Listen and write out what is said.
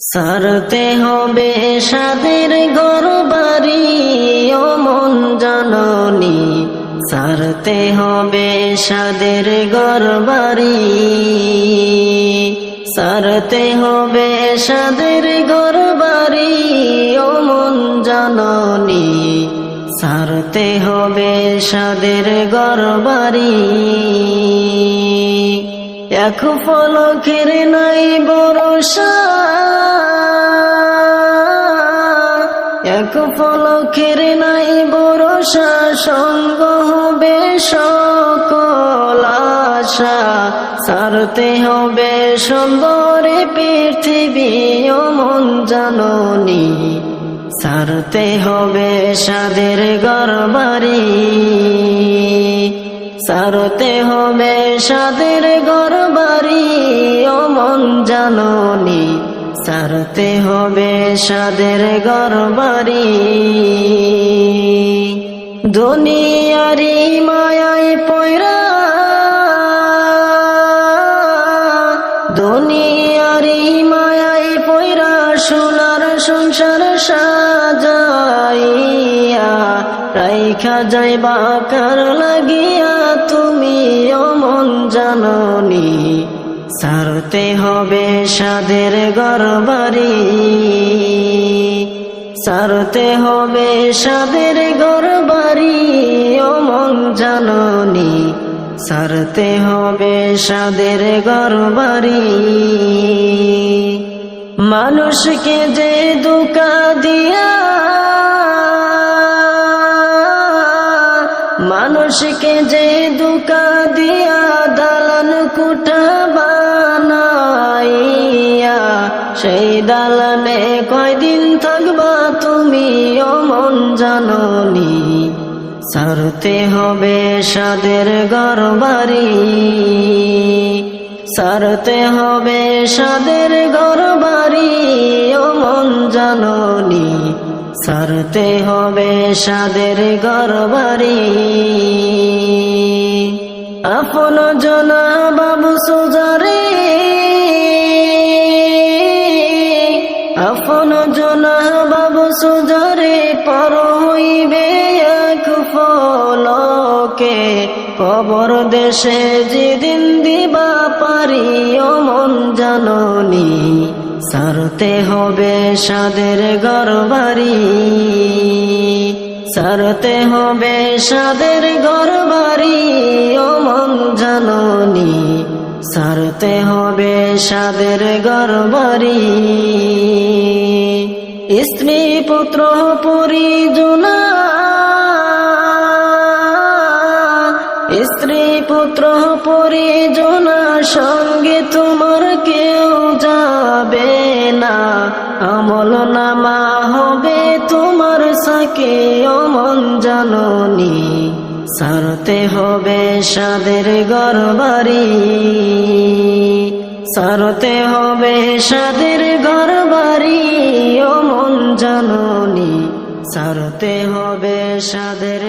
সারতে হবে সাদের ঘর বাড়ি ও মন জাননি। সারতে হবে সাদের ঘর বাড়ি সারতে হবে সাদের ঘর বাড়ি ও মন জাননি। সারতে হবে সাদের ঘর বাড়ি এক ফলকের নাই এক নাই বরসা সঙ্গ হবে সকল আশা। সারতে হবে সুন্দরে পৃথিবী ও মন জাননি। সারতে হবে সাদের গরবারি। সারতে হবে সাদের গরবারি ও মন জাননি। সারতে হবে সাদের গরবারি। দুনিয়ারি মায়ায় পয়রা। দুনিয়ারি মায়াই পয়রা সোনার সংসার সাজাইয়া। রাইখা যাইবা কার লাগিয়া তুমি অমন জাননি। সারতে হবে সাদের গরবারি। সারতে হবে সাদের গরবারি অমন জাননি। সারতে হবে সাদের গরবারি। মানুষকে যে দুকা দিয়া মানুষকে যে দুকা দিয়া দালান কুটা বানাইয়া, সেই দালানে কয়দিন থাকবা তুমি অমন জাননি। সারতে হবে সাদের গরবারি সারতে হবে সাদের গরবারি ও মন জাননি। সারতে হবে সাদের গরবারি। আপন জনা বাবু সুজারে। আপন জনা বাবু সুজারে পর হইবে এক ফলকে। কবর দেশে যেদিন দিবা পারি ও মন জাননি। সারতে হবে সাদের গরবারি সারতে হবে সাদের গরবারি ও মন জাননি। সারতে হবে সাদের গরবারি স্ত্রী পুত্র পরিজনা। স্ত্রী পুত্র পরিজনা, সঙ্গে তোমার কেউ না আমল নামা হবে তোমার সাকে অমন জাননি। সারতে হবে সাদের গরবারি। সারতে হবে সাদের গরবারি অমন জাননি। সারতে হবে সাদের